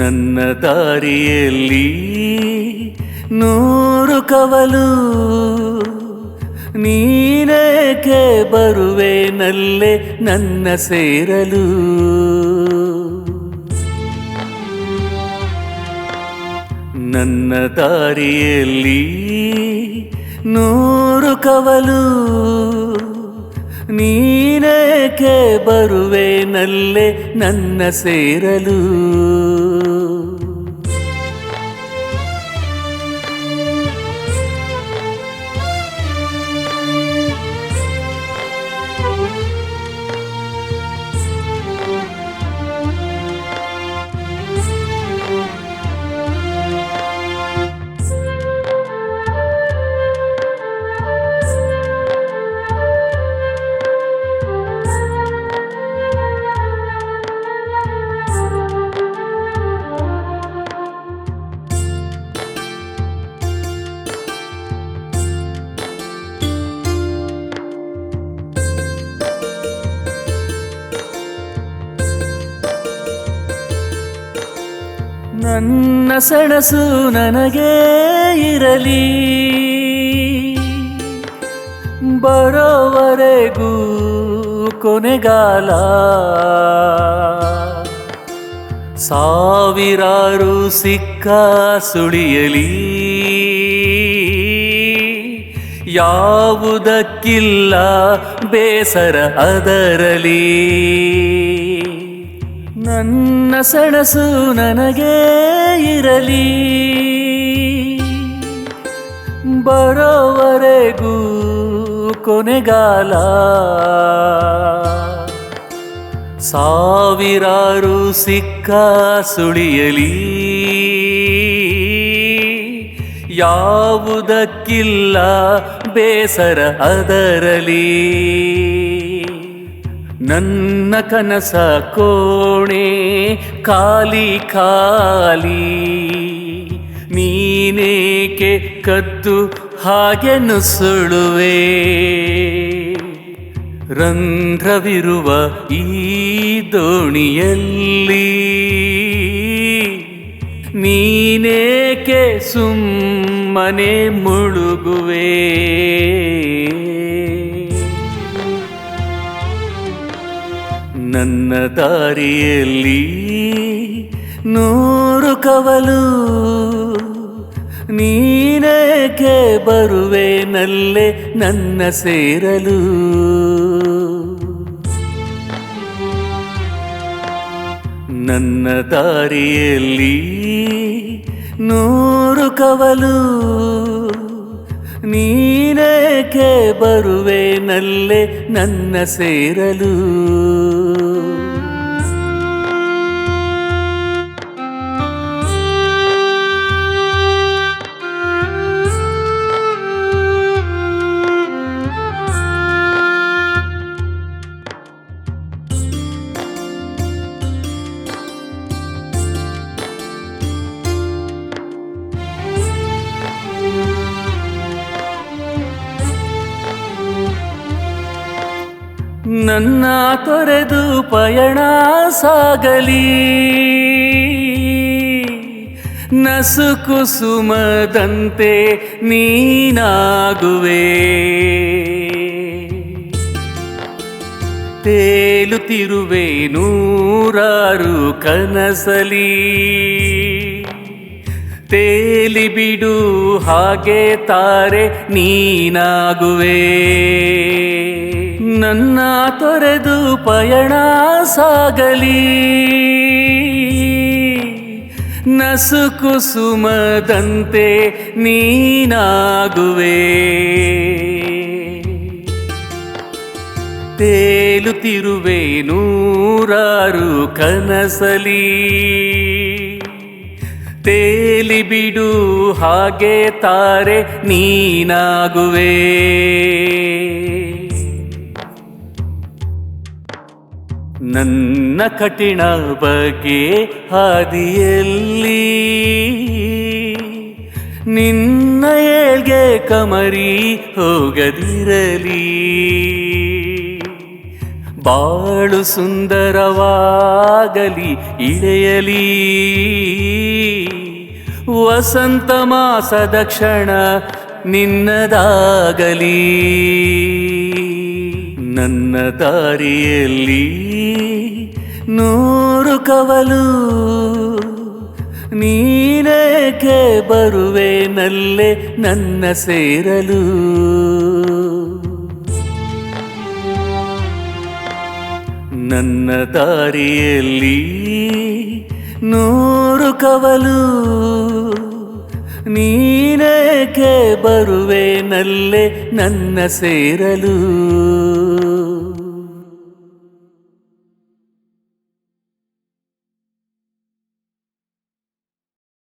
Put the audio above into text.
ನನ್ನ ದಾರಿಯಲ್ಲಿ ನೂರು ಕವಲು ನೀನೇಕೆ ಬರುವೆನಲ್ಲೇ ನನ್ನ ಸೇರಲು? ನನ್ನ ದಾರಿಯಲ್ಲಿ ನೂರು ಕವಲು ನೀನೇಕೆ ಬರುವೆನಲ್ಲೇ ನನ್ನ ಸೇರಲು? ನನ್ನ ಸಣಸು ನನಗೆ ಇರಲಿ. ಬರೋವರೆಗೂ ಕೊನೆಗಾಲ. ಸಾವಿರಾರು ಸಿಕ್ಕ ಸುಳಿಯಲಿ. ಯಾವುದಕ್ಕಿಲ್ಲ ಬೇಸರ ಅದರಲಿ. ನನ್ನ ಸಣಸು ನನಗೆ ಇರಲಿ. ಬರೋವರೆಗೂ ಕೊನೆಗಾಲ. ಸಾವಿರಾರು ಸಿಕ್ಕ ಸುಳಿಯಲಿ. ಯಾವುದಕ್ಕಿಲ್ಲ ಬೇಸರ ಅದರಲಿ. ನನ್ನ ಕನಸ ಕೋಣೆ, ಖಾಲಿ ಖಾಲಿ. ನೀನೇಕೆ ಕದ್ದು ಹಾಗೆ ನುಸುಳುವೆ? ರಂಧ್ರವಿರುವ ಈ ದೋಣಿಯಲ್ಲಿ ನೀನೇಕೆ ಸುಮ್ಮನೆ ಮುಳುಗುವೆ? ನನ್ನ ದಾರಿಯಲ್ಲಿ ನೂರು ಕವಲು ನೀನಕ್ಕೆ ಬರುವೆ ನಲ್ಲೆ ನನ್ನ ಸೇರಲು? ನನ್ನ ದಾರಿಯಲ್ಲಿ ನೂರು ಕವಲು ನೀನೇಕೆ ಬರುವೆನಲ್ಲೇ ನನ್ನ ಸೇರಲು. ನನ್ನ ತೊರೆದು ಪಯಣ ಸಾಗಲಿ. ನಸುಕುಸುಮದಂತೆ ನೀನಾಗುವೆ. ತೇಲುತ್ತಿರುವೆ ನೂರಾರು ಕನಸಲಿ. ತೇಲಿ ಬಿಡು ಹಾಗೆ ತಾರೆ ನೀನಾಗುವೆ. ನನ್ನ ತೊರೆದು ಪಯಣ ಸಾಗಲಿ. ನಸುಕುಸುಮದಂತೆ ನೀನಾಗುವೆ. ತೇಲುತ್ತಿರುವೆ ನೂರಾರು ಕನಸಲಿ. ತೇಲಿ ಬಿಡು ಹಾಗೆ ತಾರೆ ನೀನಾಗುವೆ. ನನ್ನ ಕಠಿಣ ಬಗೆ ಹಾದಿಯಲ್ಲಿ ನಿನ್ನ ಏಳ್ಗೆ ಕಮರಿ ಹೋಗದಿರಲಿ. ಬಾಳು ಸುಂದರವಾಗಲಿ ಇಳೆಯಲಿ. ವಸಂತ ಮಾಸದ ಕ್ಷಣ ನಿನ್ನದಾಗಲಿ. ನನ್ನ ದಾರಿಯಲ್ಲಿ ನೂರು ಕವಲು ನೀನೇಕೆ ಬರುವೆ ನಲ್ಲೆ ನನ್ನ ಸೇರಲು? ನನ್ನ ದಾರಿಯಲ್ಲಿ ನೂರು ಕವಲು ನೀನೇಕೆ ಬರುವೆ ನಲ್ಲೆ ನನ್ನ ಸೇರಲು?